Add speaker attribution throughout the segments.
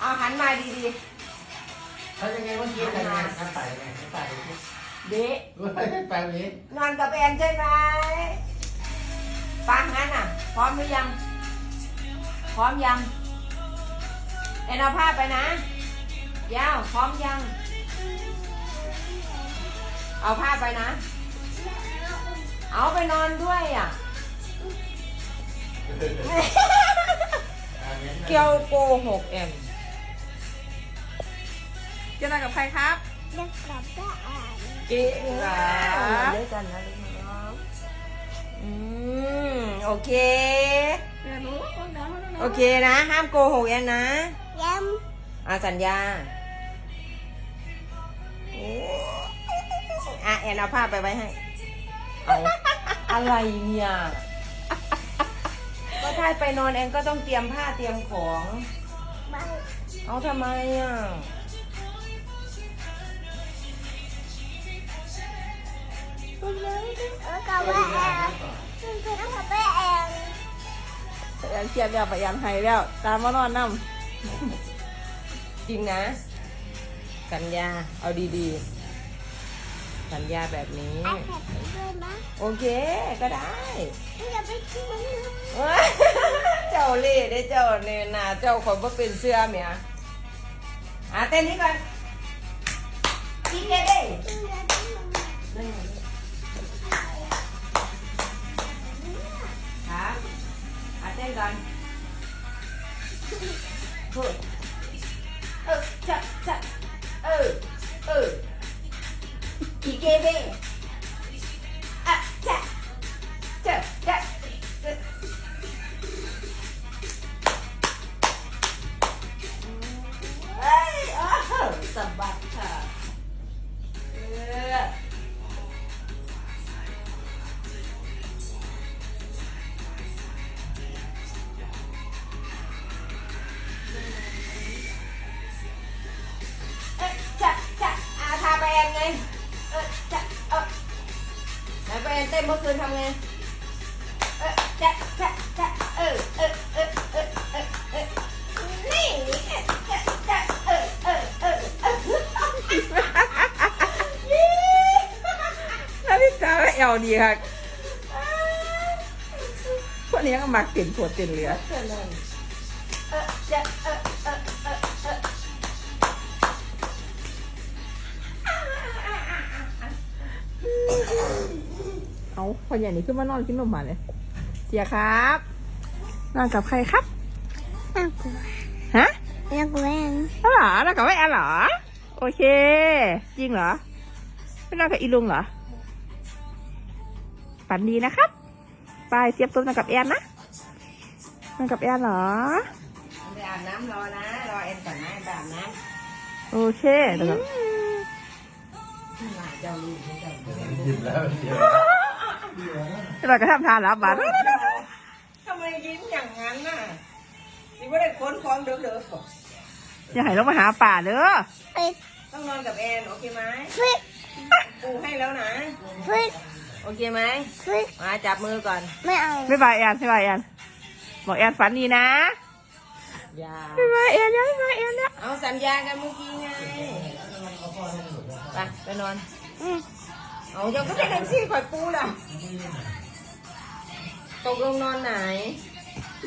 Speaker 1: เอาหันมาดี
Speaker 2: เขายังไงเมื่อกี้กันไงกันไปไงกันไป
Speaker 1: ๆเดะ
Speaker 2: ไปแบบนี้
Speaker 1: นอนกับแอนใช่ไหมฟังงั้นอะ พร้อมหรือยัง พร้อมยังแอนเอาผ้าไปนะยาวพร้อมยัง เอาผ้าไปนะ เอาไปนอนด้วยอะ เกียวโกหกแอน
Speaker 3: จะนอนกับใครครับ
Speaker 4: เด็กกับแม่อ่าน
Speaker 1: เก่งอะด้วยกันนะลูกน้องอืมโอเค
Speaker 3: เดี๋ยวหนูคนเดียวคนเดียว
Speaker 1: โอเคนะห้ามโกหกแอนนะ
Speaker 4: ย้
Speaker 1: อาสัญญาโอ้อะแอนเอาผ้าไปไว้ให้เอาอะไรเนี่ยก็ถ้าไปนอนแอนก็ต้องเตรียมผ้าเตรียมของำ
Speaker 4: ไม่
Speaker 1: เอาทำไมอะ
Speaker 4: กับแม่แอนกับแม่แอน
Speaker 3: แอนเครียดแล้วไปแอนไห้แล้ว ตามมานอนน้
Speaker 1: จริงนะ สัญญาเอาดีๆ สัญญาแบบนี้ โอเคก็ได้
Speaker 4: ไม่อยากไปกินมันเลย
Speaker 1: เจ้าเล่ได้เจ้าเนี่ยนาเจ้าคนว่าเป็นเสื้อเมียอะเต้นนี้ก่อนกินเลยด้ อะเต้นก่อนพูดเเต้นเมื่อคืนทำไงเออแจ๊ะแจ๊ะแจ๊ะเออเออเออเออเออเออนี่แจ๊ะแจ๊ะเออเออเออเออ
Speaker 3: นาฬิกาและเอลดีค่ะพวกนี้ก็มักเต็นปวดเต็นเหลือ
Speaker 1: เออจะเออเออ เอา
Speaker 3: คนใหญ่นี่ขึ้นมานอนกินนมมาเลยเสียครับนอนกับใครครับ
Speaker 4: น่ากลัว
Speaker 3: ฮะ
Speaker 4: น่ากลัวเอง
Speaker 3: อ๋อเหรอนอนกับไม่แอนเหรอโอเค จริงเหรอไม่นอนกับอีลุงเหรอฝันดีนะครับไปเสียบตัวนอนกับแอนนะนอนกับแอนเหรอ
Speaker 1: ไปอาบน้ำรอนะรอเอ็นก่อนนะไปอาบน้
Speaker 3: โอเคเดี๋ยวก่อนำ
Speaker 1: เจ้าลูกเจ้า
Speaker 2: หยิบแล้วเดี๋ยว
Speaker 3: เดี๋ยวเราก็ทำทานแล้วบัตร
Speaker 1: ทำไมยิ้มอย่างนั้นน่ะนี่ไม่ได้ค้นคล้องเด้อเด้อ
Speaker 3: อย่าให้ลงมาหาป่าเด้อ
Speaker 4: ฟิก
Speaker 1: ต้องนอนกับแอนโอเคไหม
Speaker 4: ฟิก
Speaker 1: ปูให้แล้วนะ
Speaker 4: ฟิก
Speaker 1: โอเคไหม
Speaker 4: ฟิก
Speaker 1: มาจับมือก่อน
Speaker 4: ไม่เอา
Speaker 3: ไม่บายแอนไม่บายแอนบอกแอนฝันดีนะ
Speaker 1: อย่า
Speaker 3: ไม่บายแอนนะไม่บายแอนนะ
Speaker 1: เอาสัญญากันเมื่อกี้ไงไปไปนอน
Speaker 4: อืม
Speaker 1: เอายัก็เป็นแท็กซี่ข่อปูล่ะ ตกลงนอนไหน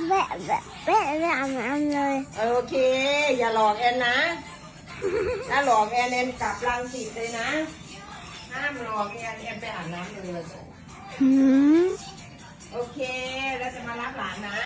Speaker 4: แวะแวะแวะแวะน้ำเลย
Speaker 1: โอเค อย่าหลอกแอนนะ ถ้าหลอกแอนแอนกลับรังสีตเลยนะ ห้ามหลอกแอนแอนไปอาบน้ำเลย โอ
Speaker 4: เค แล้วจะมารับหลานนะ